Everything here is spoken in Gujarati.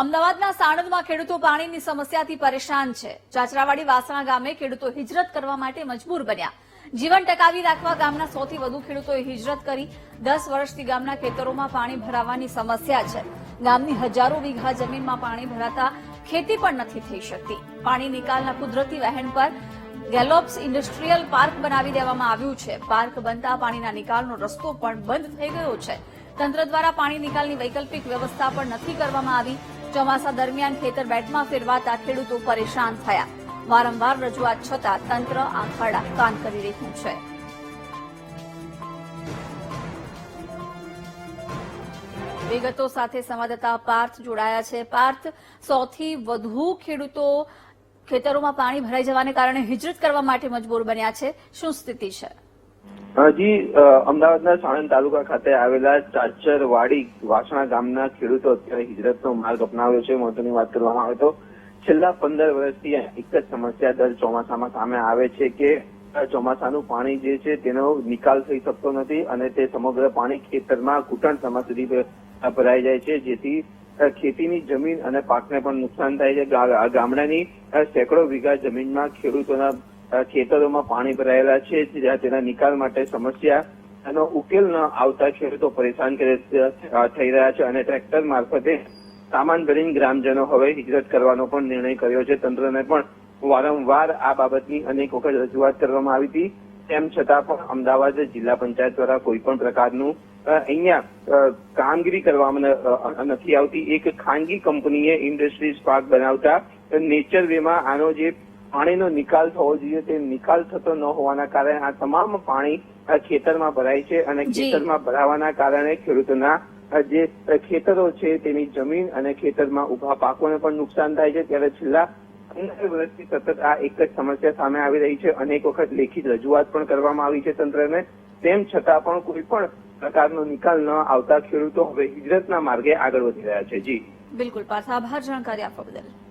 અમદાવાદના સાણંદમાં ખેડૂતો પાણીની સમસ્યાથી પરેશાન છે. ચાચરાવાડી વાસણા ગામે ખેડૂતો હિજરત કરવા માટે મજબૂર બન્યા. જીવન ટકાવી રાખવા ગામના સૌથી વધુ ખેડૂતોએ હિજરત કરી. દસ વર્ષથી ગામના ખેતરોમાં પાણી ભરાવાની સમસ્યા છે. ગામની હજારો વીઘા જમીનમાં પાણી ભરાતા ખેતી પણ નથી થઈ શકતી. પાણી નિકાલના કુદરતી વહેણ પર ગેલોપ્સ ઇન્ડસ્ટ્રીયલ પાર્ક બનાવી દેવામાં આવ્યું છે. પાર્ક બનતા પાણીના નિકાલનો રસ્તો પણ બંધ થઈ ગયો છે. તંત્ર દ્વારા પાણી નિકાલની વૈકલ્પિક વ્યવસ્થા પણ નથી કરવામાં આવી. ચોમાસા દરમિયાન ખેતર બેટમાં ફેરવાતા ખેડૂતો પરેશાન થયા. વારંવાર રજૂઆત છતાં તંત્ર આંખાડા કાન કરી રહ્યું છે. વિગતો સાથે સંવાદદાતા પાર્થ જોડાયા છે. પાર્થ, સૌથી વધુ ખેડૂતો ખેતરોમાં પાણી ભરાઈ જવાને કારણે હિજરત કરવા માટે મજબૂર બન્યા છે. શું સ્થિતિ છે? હજી અમદાવાદના સાણંદ તાલુકા ખાતે આવેલા ચાચરવાડી વાસણા ગામના ખેડૂતો અત્યારે હિજરતનો માર્ગ અપનાવ્યો છે. મહત્વની વાત કરવામાં આવે તો છેલ્લા પંદર વર્ષથી એક જ સમસ્યા દર ચોમાસામાં સામે આવે છે કે ચોમાસાનું પાણી જે છે તેનો નિકાલ થઈ શકતો નથી અને તે સમગ્ર પાણી ખેતરમાં ઘૂંટણસમા સુધી ભરાઈ જાય છે. જેથી ખેતીની જમીન અને પાકને પણ નુકસાન થાય છે. ગામડાની સેંકડો વીઘા જમીનમાં ખેડૂતોના ખેતરોમાં પાણી ભરાયેલા છે જ્યાં તેના નિકાલ માટે સમસ્યા. એનો ઉકેલ ન આવતા ખેડૂતો પરેશાન થઈ રહ્યા છે અને ટ્રેક્ટર મારફતે સામાન ભરીને ગ્રામજનો હવે હિજરત કરવાનો પણ નિર્ણય કર્યો છે. તંત્રને પણ વારંવાર આ બાબતની અનેક વખત રજૂઆત કરવામાં આવી હતી. તેમ છતાં પણ અમદાવાદ જિલ્લા પંચાયત દ્વારા કોઈ પણ પ્રકારનું અહીંયા કામગીરી કરવામાં નથી આવતી. એક ખાનગી કંપનીએ ઇન્ડસ્ટ્રીઝ પાર્ક બનાવતા નેચર વેમાં આનો જે પાણીનો નિકાલ થવો જોઈએ. તે નિકાલ થતો ન હોવાના કારણે આ તમામ પાણી ખેતરમાં ભરાય છે અને ખેતરમાં ભરાવાના કારણે ખેડૂતોના જે ખેતરો છે તેની જમીન અને ખેતરમાં ઊભા પાકોને પણ નુકસાન થાય છે. ત્યારે છેલ્લા પંદર વર્ષથી સતત આ એક જ સમસ્યા સામે આવી રહી છે. અનેક વખત લેખિત રજૂઆત પણ કરવામાં આવી છે તંત્રને. તેમ છતાં પણ કોઈ પણ પ્રકારનો નિકાલ ન આવતા ખેડૂતો હવે હિજરતના માર્ગે આગળ વધી રહ્યા છે. જી. બિલકુલ. પાર્થ આભાર. જાણકારી આપવા બદલ.